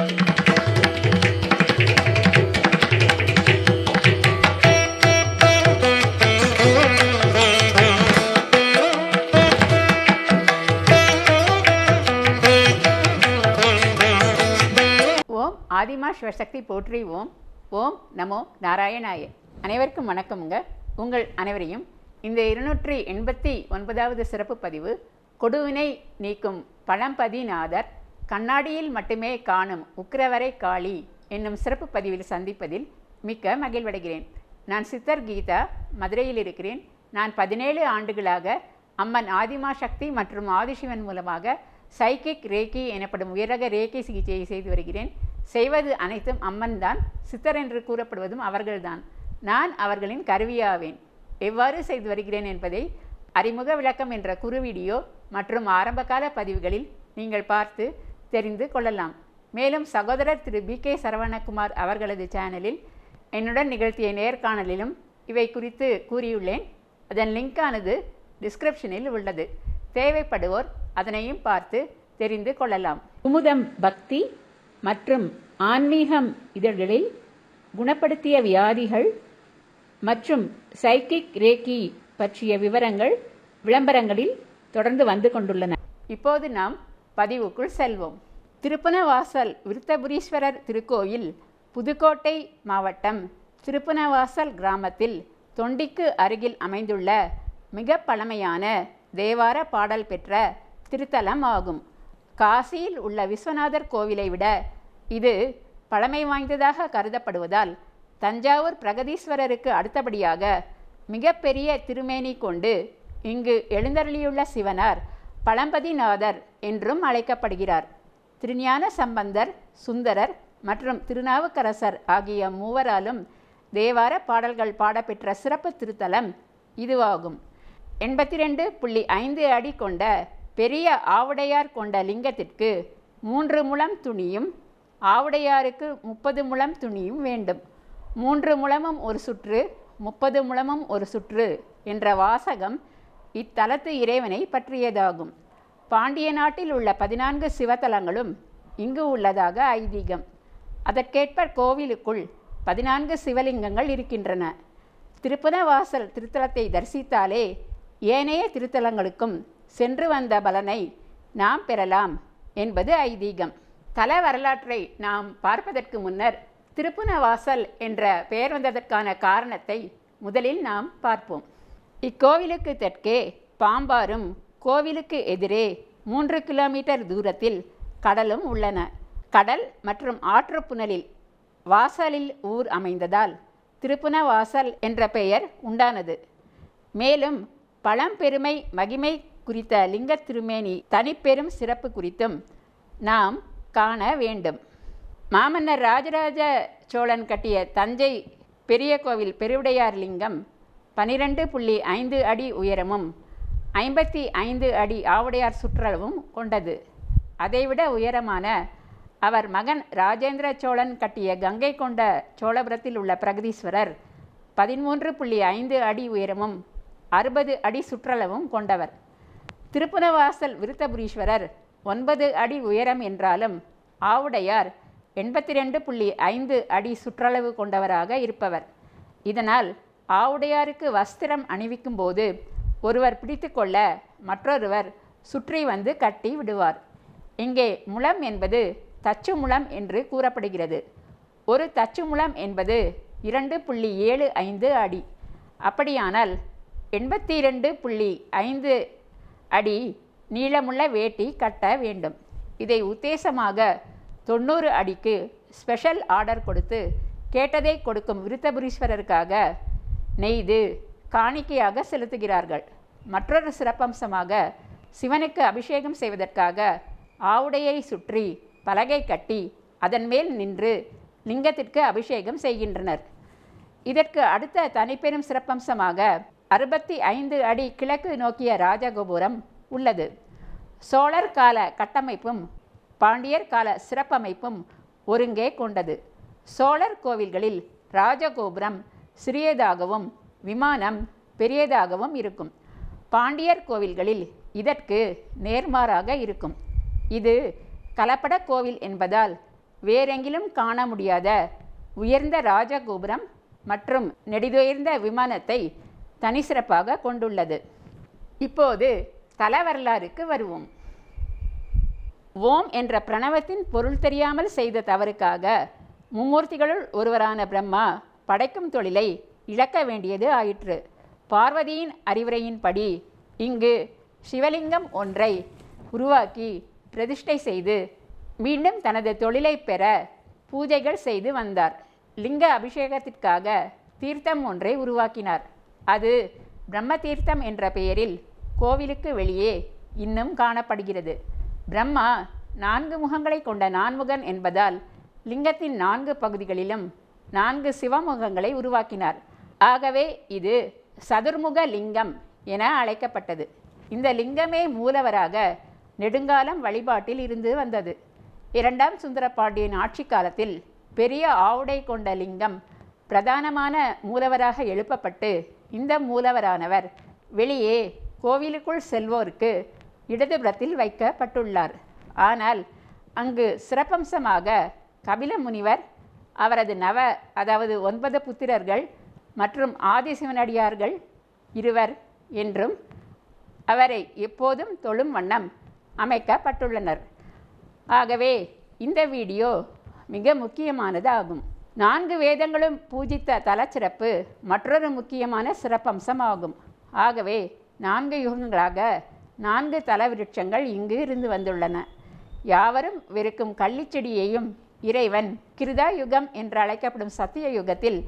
ஓம் ஆதிமா சிவசக்தி போற்றி. ஓம் ஓம் நமோ நாராயணாய. அனைவருக்கும் வணக்கமுங்க. உங்கள் அனைவரையும் இந்த இருநூற்றி எண்பத்தி ஒன்பதாவது சிறப்பு பதிவு கொடுவினை நீக்கும் பழம்பதிநாதர் கண்ணாடியில் மட்டுமே காணும் உக்கிரவரை காளி என்னும் சிறப்பு பதிவில் சந்திப்பதில் மிக்க மகிழ்வடைகிறேன். நான் சித்தர் கீதா மதுரையில் இருக்கிறேன். நான் பதினேழு ஆண்டுகளாக அம்மன் ஆதிமா சக்தி மற்றும் ஆதிசிவன் மூலமாக சைக்கிக் ரேக்கி எனப்படும் உயரக ரேக்கி சிகிச்சையை செய்து வருகிறேன். செய்வது அனைத்தும் அம்மன் தான் சித்தர் என்று கூறப்படுவதும் அவர்கள்தான். நான் அவர்களின் கருவியாவேன். எவ்வாறு செய்து வருகிறேன் என்பதை அறிமுக விளக்கம் என்ற குறு வீடியோ மற்றும் ஆரம்பகால பதிவுகளில் நீங்கள் பார்த்து தெரிந்து கொள்ளலாம். மேலும் சகோதரர் திரு பி கே சரவணகுமார் அவர்களது சேனலில் என்னுடன் நிகழ்த்திய நேர்காணலிலும் இவை குறித்து கூறியுள்ளேன். அதன் லிங்கானது டிஸ்கிரிப்ஷனில் உள்ளது. தேவைப்படுவோர் அதனையும் பார்த்து தெரிந்து கொள்ளலாம். குமுதம் பக்தி மற்றும் ஆன்மீகம் இதழ்களில் குணப்படுத்திய வியாதிகள் மற்றும் சைக்கிக் ரேக்கி பற்றிய விவரங்கள் விளம்பரங்களில் தொடர்ந்து வந்து கொண்டுள்ளன. இப்போது நாம் பதிவுக்குள் செல்வோம். திருப்பனவாசல் விருத்தபுரீஸ்வரர் திருக்கோயில் புதுக்கோட்டை மாவட்டம் திருப்பனவாசல் கிராமத்தில் தொண்டிக்கு அருகில் அமைந்துள்ள மிக பழமையான தேவார பாடல் பெற்ற திருத்தலம் ஆகும். காசியில் உள்ள விஸ்வநாதர் கோவிலை விட இது பழமை வாய்ந்ததாக கருதப்படுவதால் தஞ்சாவூர் பிரகதீஸ்வரருக்கு அடுத்தபடியாக மிகப்பெரிய திருமேனி கொண்டு இங்கு எழுந்தருளியுள்ள சிவனார் பழம்பதிநாதர் என்றும் அழைக்கப்படுகிறார். திருஞான சம்பந்தர் சுந்தரர் மற்றும் திருநாவுக்கரசர் ஆகிய மூவராலும் தேவார பாடல்கள் பாடப்பெற்ற சிறப்பு திருத்தலம் இதுவாகும். எண்பத்தி ரெண்டு புள்ளி ஐந்து அடி கொண்ட பெரிய ஆவுடையார் கொண்ட லிங்கத்திற்கு மூன்று முழம் துணியும் ஆவுடையாருக்கு முப்பது முழம் துணியும் வேண்டும். மூன்று முழமும் ஒரு சுற்று முப்பது முழமும் ஒரு சுற்று என்ற வாசகம் இத்தலத்து இறைவனை பற்றியதாகும். பாண்டிய நாட்டில் உள்ள பதினான்கு சிவத்தலங்களும் இங்கு உள்ளதாக ஐதீகம். அதற்கேற்ப கோவிலுக்குள் பதினான்கு சிவலிங்கங்கள் இருக்கின்றன. திருப்பனவாசல் திருத்தலத்தை தரிசித்தாலே ஏனைய திருத்தலங்களுக்கும் சென்று வந்த பலனை நாம் பெறலாம் என்பது ஐதீகம். தல வரலாற்றை நாம் பார்ப்பதற்கு முன்னர் திருப்புனவாசல் என்ற பெயர் வந்ததற்கான காரணத்தை முதலில் நாம் பார்ப்போம். இக்கோவிலுக்கு தெற்கே பாம்பாரும் கோவிலுக்கு எதிரே மூன்று கிலோமீட்டர் தூரத்தில் கடலும் உள்ளன. கடல் மற்றும் ஆற்றுப்புணலில் வாசலில் ஊர் அமைந்ததால் திருப்புனவாசல் என்ற பெயர் உண்டானது. மேலும் பழம்பெருமை மகிமை குறித்த லிங்க திருமேனி தனிப்பெரும் சிறப்பு குறித்தும் நாம் காண வேண்டும். மாமன்னர் ராஜராஜ சோழன் கட்டிய தஞ்சை பெரிய கோவில் பெருவுடையார் லிங்கம் பனிரெண்டு புள்ளி ஐந்து அடி உயரமும் ஐம்பத்தி ஐந்து அடி ஆவுடையார் சுற்றளவும் கொண்டது. அதைவிட உயரமான அவர் மகன் ராஜேந்திர சோழன் கட்டிய கங்கை கொண்ட சோழபுரத்தில் உள்ள பிரகதீஸ்வரர். பதிமூன்று புள்ளி ஐந்து அடி உயரமும் அறுபது அடி சுற்றளவும் கொண்டவர். திருப்புனவாசல் விருத்தபுரீஸ்வரர் ஒன்பது அடி உயரம் என்றாலும் ஆவுடையார் எண்பத்தி ரெண்டு புள்ளி ஐந்து அடி சுற்றளவு கொண்டவராக இருப்பவர். இதனால் ஆவுடையாருக்கு வஸ்திரம் அணிவிக்கும் போது ஒருவர் பிடித்துக்கொள்ள மற்றொருவர் சுற்றி வந்து கட்டி விடுவார். இங்கே முளம் என்பது தச்சு முளம் என்று கூறப்படுகிறது. ஒரு தச்சு முளம் என்பது இரண்டு புள்ளி ஏழு ஐந்து அடி. அப்படியானால் எண்பத்தி இரண்டு புள்ளி ஐந்து அடி நீளமுள்ள வேட்டி கட்ட வேண்டும். இதை உத்தேசமாக தொண்ணூறு அடிக்கு ஸ்பெஷல் ஆர்டர் கொடுத்து கேட்டதை கொடுக்கும் விருத்தபுரீஸ்வரருக்காக நெய்து காணிக்கையாக செலுத்துகிறார்கள். மற்றொரு சிறப்பம்சமாக சிவனுக்கு அபிஷேகம் செய்வதற்காக ஆவுடையை சுற்றி பலகை கட்டி அதன் மேல் நின்று லிங்கத்திற்கு அபிஷேகம் செய்கின்றனர். இதற்கு அடுத்த தனிப்பெரும் சிறப்பம்சமாக அறுபத்தி ஐந்து அடி கிழக்கு நோக்கிய ராஜகோபுரம் உள்ளது. சோழர் கால கட்டமைப்பும் பாண்டியர் கால சிறப்பமைப்பும் ஒருங்கே கொண்டது. சோழர் கோவில்களில் ராஜகோபுரம் சிறியதாகவும் விமானம் பெரியதாகவும் இருக்கும். பாண்டியர் கோவில்களில் இதற்கு நேர்மாறாக இருக்கும். இது கலப்பட கோவில் என்பதால் வேறெங்கிலும் காண முடியாத உயர்ந்த ராஜகோபுரம் மற்றும் நெடிதுயர்ந்த விமானத்தை தனி சிறப்பாக கொண்டுள்ளது. இப்போது தல வரலாறுக்கு வருவோம். ஓம் என்ற பிரணவத்தின் பொருள் தெரியாமல் செய்த தவறுக்காக மும்மூர்த்திகளுள் ஒருவரான பிரம்மா படைக்கும் தொழிலை இழக்க வேண்டியது ஆயிற்று. பார்வதியின் அறிவுரையின்படி இங்கு சிவலிங்கம் ஒன்றை உருவாக்கி பிரதிஷ்டை செய்து மீண்டும் தனது தொழிலை பெற பூஜைகள் செய்து வந்தார். லிங்க அபிஷேகத்திற்காக தீர்த்தம் ஒன்றை உருவாக்கினார். அது பிரம்ம தீர்த்தம் என்ற பெயரில் கோவிலுக்கு வெளியே இன்னும் காணப்படுகிறது. பிரம்மா நான்கு முகங்களை கொண்ட நான்முகன் என்பதால் லிங்கத்தின் நான்கு பகுதிகளிலும் நான்கு சிவமுகங்களை உருவாக்கினார். ஆகவே இது சதுர்முக லிங்கம் என அழைக்கப்பட்டது. இந்த லிங்கமே மூலவராக நெடுங்காலம் வழிபாட்டில் இருந்து வந்தது. இரண்டாம் சுந்தரபாண்டியன் ஆட்சி காலத்தில் பெரிய ஆவுடை கொண்ட லிங்கம் பிரதானமான மூலவராக எழுப்பப்பட்டு இந்த மூலவரானவர் வெளியே கோவிலுக்குள் செல்வோருக்கு இடதுபுறத்தில் வைக்கப்பட்டுள்ளார். ஆனால் அங்கு சிறப்பம்சமாக கபில முனிவர் அவரது நவ அதாவது ஒன்பது புத்திரர்கள் மற்றும் ஆதிசிவனடியார்கள் இருவர் என்றும் அவரை எப்போதும் தொழும் வண்ணம் அமைக்கப்பட்டுள்ளனர். ஆகவே இந்த வீடியோ மிக முக்கியமானது ஆகும் நான்கு வேதங்களும் பூஜித்த தலச்சிறப்பு மற்றொரு முக்கியமான சிறப்பம்சமாகும். ஆகவே நான்கு யுகங்களாக நான்கு தலவிருட்சங்கள் இங்கு இருந்து வந்துள்ளன. யாவரும் வெறுக்கும் கள்ளிச்செடியையும் இறைவன் கிருதா யுகம் என்று அழைக்கப்படும் சத்திய யுகத்தில்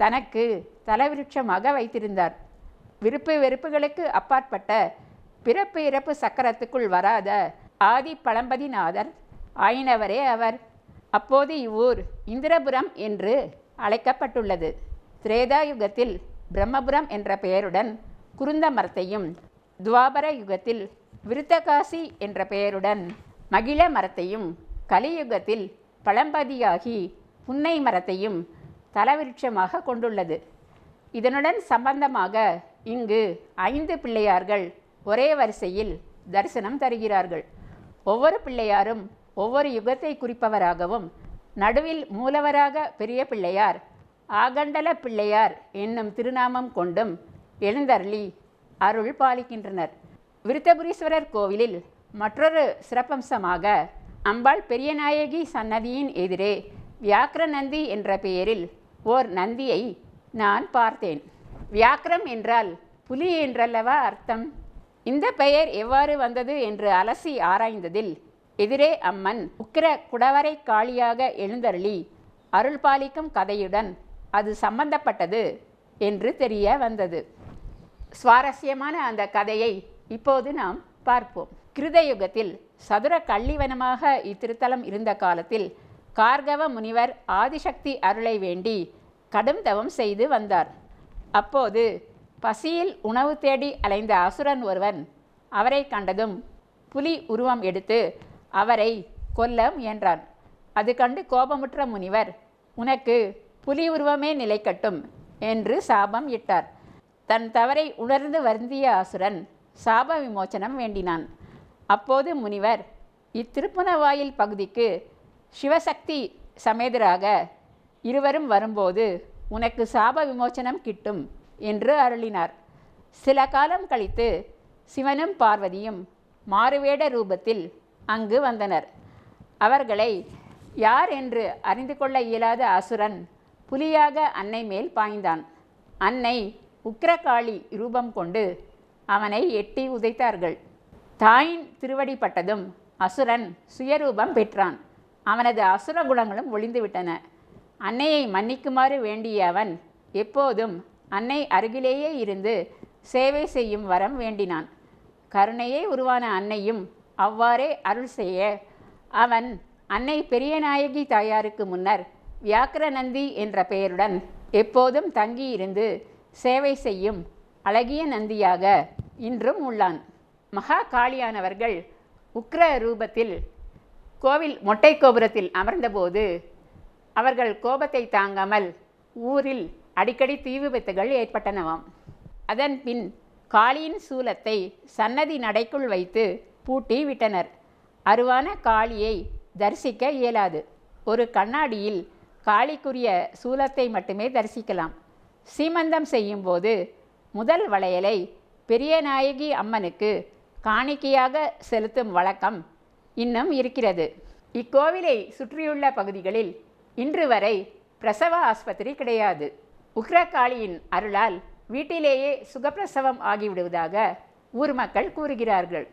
தனக்கு தலவிருட்சமாக வைத்திருந்தார். விருப்பு வெறுப்புகளுக்கு அப்பாற்பட்ட பிறப்பு இறப்பு சக்கரத்துக்குள் வராத ஆதி பழம்பதிநாதர் ஆயினவரே அவர். அப்போது இவ்வூர் இந்திரபுரம் என்று அழைக்கப்பட்டுள்ளது. திரேதா யுகத்தில் பிரம்மபுரம் என்ற பெயருடன் குருந்த மரத்தையும் துவாபர யுகத்தில் விருத்தகாசி என்ற பெயருடன் மகிழ மரத்தையும் கலியுகத்தில் பழம்பதியாகி புன்னை மரத்தையும் தலவிருட்சமாக கொண்டுள்ளது. இதனுடன் சம்பந்தமாக இங்கு ஐந்து பிள்ளையார்கள் ஒரே வரிசையில் தரிசனம் தருகிறார்கள். ஒவ்வொரு பிள்ளையாரும் ஒவ்வொரு யுகத்தை குறிப்பவராகவும் நடுவில் மூலவராக பெரிய பிள்ளையார் ஆகண்டல பிள்ளையார் என்னும் திருநாமம் கொண்டும் எழுந்தருளி அருள் பாலிக்கின்றனர். விருத்தபுரீஸ்வரர் கோவிலில் மற்றொரு சிறப்பம்சமாக அம்பாள் பெரியநாயகி சன்னதியின் எதிரே வியாக்கிரநந்தி என்ற பெயரில் ஓர் நந்தியை நான் பார்த்தேன். வியாக்கிரம் என்றால் புலி என்றல்லவா அர்த்தம்? இந்த பெயர் எவ்வாறு வந்தது என்று அலசி ஆராய்ந்ததில் எதிரே அம்மன் உக்கிர குடவரை காளியாக எழுந்தருளி அருள்பாலிக்கும் கதையுடன் அது சம்பந்தப்பட்டது என்று தெரிய வந்தது. சுவாரஸ்யமான அந்த கதையை இப்போது நாம் பார்ப்போம். கிருதயுகத்தில் சதுர கள்ளிவனமாக இத்திருத்தலம் இருந்த காலத்தில் கார்கவ முனிவர் ஆதிசக்தி அருளை வேண்டி கடும் தவம் செய்து வந்தார். அப்போது பசியில் உணவு தேடி அலைந்த அசுரன் ஒருவன் அவரை கண்டதும் புலி உருவம் எடுத்து அவரை கொல்ல முயன்றான். அது கண்டு கோபமுற்ற முனிவர் உனக்கு புலி உருவமே நிலைக்கட்டும் என்று சாபம் இட்டார். தன் தவறை உணர்ந்து வருந்திய அசுரன் சாப விமோச்சனம் வேண்டினான். அப்போது முனிவர் இத்திருப்புணவாயில் பகுதிக்கு சிவசக்தி சமேதராக இருவரும் வரும்போது உனக்கு சாப விமோச்சனம் கிட்டும் என்று அருளினார். சில காலம் கழித்து சிவனும் பார்வதியும் மாறுவேட ரூபத்தில் அங்கு வந்தனர். அவர்களை யார் என்று அறிந்து கொள்ள இயலாத அசுரன் புலியாக அன்னை மேல் பாய்ந்தான். அன்னை உக்கிரகாளி ரூபம் கொண்டு அவனை எட்டி உதைத்தார்கள். தாயின் திருவடிப்பட்டதும் அசுரன் சுயரூபம் பெற்றான். அவனது அசுர குணங்களும் ஒளிந்துவிட்டன அன்னையை மன்னிக்குமாறு வேண்டிய அவன் எப்போதும் அன்னை அருகிலேயே இருந்து சேவை செய்யும் வரம் வேண்டினான். கருணையே உருவான அன்னையும் அவ்வாறே அருள் செய்ய அவன் அன்னை பெரியநாயகி தாயாருக்கு முன்னர் வியாக்கிரநந்தி என்ற பெயருடன் எப்போதும் தங்கியிருந்து சேவை செய்யும் அழகிய நந்தியாக இன்றும் உள்ளான். மகா காளியானவர்கள் உக்ர ரூபத்தில் கோவில் மொட்டை கோபுரத்தில் அமர்ந்தபோது அவர்கள் கோபத்தை தாங்காமல் ஊரில் அடிக்கடி தீ விபத்துகள் ஏற்பட்டனவாம். அதன் பின் காளியின் சூலத்தை சன்னதி நடைக்குள் வைத்து பூட்டி விட்டனர். அருவான காளியை தரிசிக்க இயலாது. ஒரு கண்ணாடியில் காளிக்குரிய சூலத்தை மட்டுமே தரிசிக்கலாம். சீமந்தம் செய்யும்போது முதல் வளையலை பெரிய நாயகி அம்மனுக்கு காணிக்கையாக செலுத்தும் வழக்கம் இன்னும் இருக்கிறது. இக்கோவிலை சுற்றியுள்ள பகுதிகளில் இன்று வரை பிரசவ ஆஸ்பத்திரி கிடையாது. உக்ரகாளியின் அருளால் வீட்டிலேயே சுகப்பிரசவம் ஆகிவிடுவதாக ஊர் மக்கள் கூறுகிறார்கள்.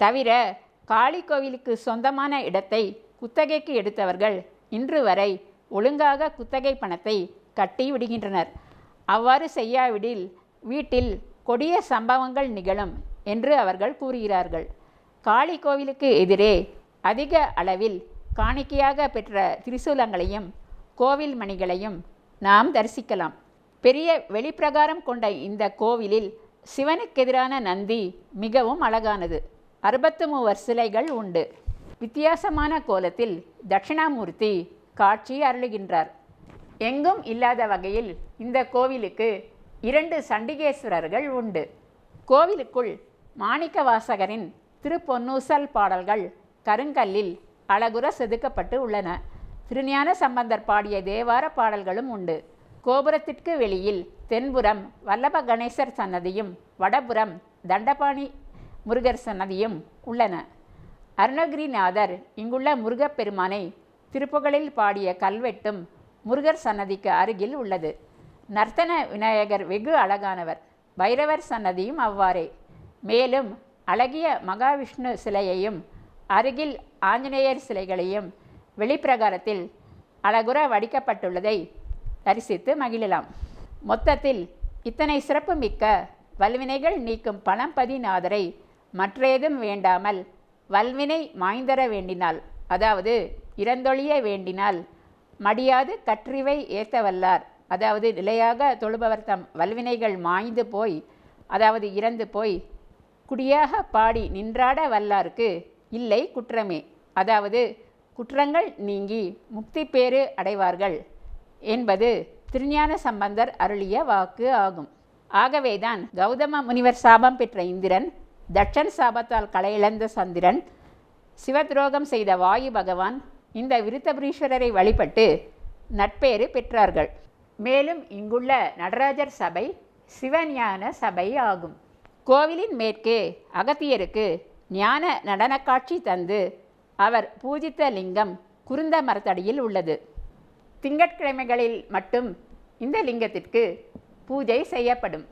தவிர காளி கோவிலுக்கு சொந்தமான இடத்தை குத்தகைக்கு எடுத்தவர்கள் இன்று வரை ஒழுங்காக குத்தகை பணத்தை கட்டி விடுகின்றனர். அவ்வாறு செய்யாவிடில் வீட்டில் கொடிய சம்பவங்கள் நிகழும் என்று அவர்கள் கூறுகிறார்கள். காளி கோவிலுக்கு எதிரே அதிக அளவில் காணிக்கையாக பெற்ற திரிசூலங்களையும் கோவில் மணிகளையும் நாம் தரிசிக்கலாம். பெரிய வெளிப்பிரகாரம் கொண்ட இந்த கோவிலில் சிவனுக்கெதிரான நந்தி மிகவும் அழகானது. அறுபத்து மூவர் சிலைகள் உண்டு. வித்தியாசமான கோலத்தில் தட்சிணாமூர்த்தி காட்சி அருளுகின்றார். எங்கும் இல்லாத வகையில் இந்த கோவிலுக்கு இரண்டு சண்டிகேஸ்வரர்கள் உண்டு. கோவிலுக்குள் மாணிக்க வாசகரின் திருப்பொன்னூசல் பாடல்கள் கருங்கல்லில் அழகுற செதுக்கப்பட்டு உள்ளன. திருஞான சம்பந்தர் பாடிய தேவார பாடல்களும் உண்டு. கோபுரத்திற்கு வெளியில் தென்புறம் வல்லப கணேசர் சன்னதியும் வடபுறம் தண்டபாணி முருகர் சன்னதியும் உள்ளன. அருணகிரிநாதர் இங்குள்ள முருகப்பெருமானை திருப்புகழில் பாடிய கல்வெட்டும் முருகர் சன்னதிக்கு அருகில் உள்ளது. நர்த்தன விநாயகர் வெகு அழகானவர். பைரவர் சன்னதியும் அவ்வாறே. மேலும் அழகிய மகாவிஷ்ணு சிலையையும் அருகில் ஆஞ்சநேயர் சிலைகளையும் வெளிப்பிரகாரத்தில் அழகுற வடிக்கப்பட்டுள்ளதை தரிசித்து மகிழலாம். மொத்தத்தில் இத்தனை சிறப்பு மிக்க வல்வினைகள் நீக்கும் பழம்பதிநாதரை மற்றேதும் வேண்டாமல் வல்வினை மாய்ந்தர வேண்டினால் அதாவது இறந்தொழிய வேண்டினால் மடியாது கற்றிவை ஏத்தவல்லார். அதாவது நிலையாக தொழுபவர் தம் வல்வினைகள் மாய்ந்து போய் அதாவது இறந்து போய் குடியாக பாடி நின்றாட வல்லார்க்கு இல்லை குற்றமே. அதாவது குற்றங்கள் நீங்கி முக்தி பேறு அடைவார்கள் என்பது திருஞான சம்பந்தர் அருளிய வாக்கு ஆகும். ஆகவேதான் கௌதம முனிவர் சாபம் பெற்ற இந்திரன் தட்சன் சாபத்தால் களையிழந்த சந்திரன் சிவத்ரோகம் செய்த வாயு பகவான் இந்த விருத்தபுரீஸ்வரரை வழிபட்டு நட்பேறு பெற்றார்கள். மேலும் இங்குள்ள நடராஜர் சபை சிவஞான சபை ஆகும். கோவிலின் மேற்கே அகத்தியருக்கு ஞான நடனக்காட்சி தந்து அவர் பூஜித்த லிங்கம் குருந்த மரத்தடியில் உள்ளது. திங்கட்கிழமைகளில் மட்டும் இந்த லிங்கத்திற்கு பூஜை செய்யப்படும்.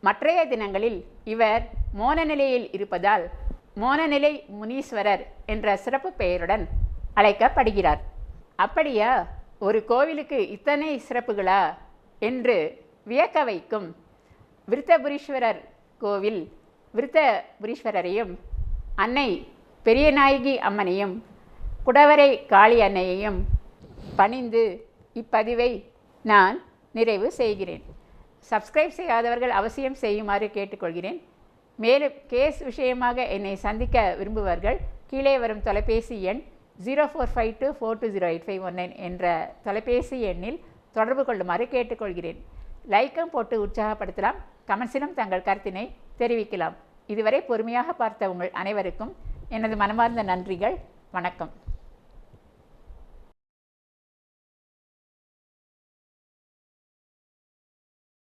மற்றைய தினங்களில் இவர் மோன நிலையில் இருப்பதால் மோனநிலை முனீஸ்வரர் என்ற சிறப்பு பெயருடன் அழைக்கப்படுகிறார். அப்படியா? ஒரு கோவிலுக்கு இத்தனை சிறப்புகளா? என்று வியக்க வைக்கும் விருத்தபுரீஸ்வரர் கோவில் விருத்தபுரீஸ்வரரையும் அன்னை பெரியநாயகி அம்மனையும் குடவரை காளி அன்னையையும் பணிந்து இப்பதிவை நான் நிறைவு செய்கிறேன். சப்ஸ்கிரைப் செய்யாதவர்கள் அவசியம் செய்யுமாறு கேட்டுக்கொள்கிறேன். மேலும் கேஸ் விஷயமாக என்னை சந்திக்க விரும்புவர்கள் கீழே வரும் தொலைபேசி எண் zero four five two four two zero eight five one nine என்ற தொலைபேசி எண்ணில் தொடர்பு கொள்ளுமாறு கேட்டுக்கொள்கிறேன். லைக்கும் போட்டு உற்சாகப்படுத்தலாம். கமெண்ட்ஸிலும் தங்கள் கருத்தினை தெரிவிக்கலாம். இதுவரை பொறுமையாக பார்த்த உங்கள் அனைவருக்கும் எனது மனமார்ந்த நன்றிகள். வணக்கம்.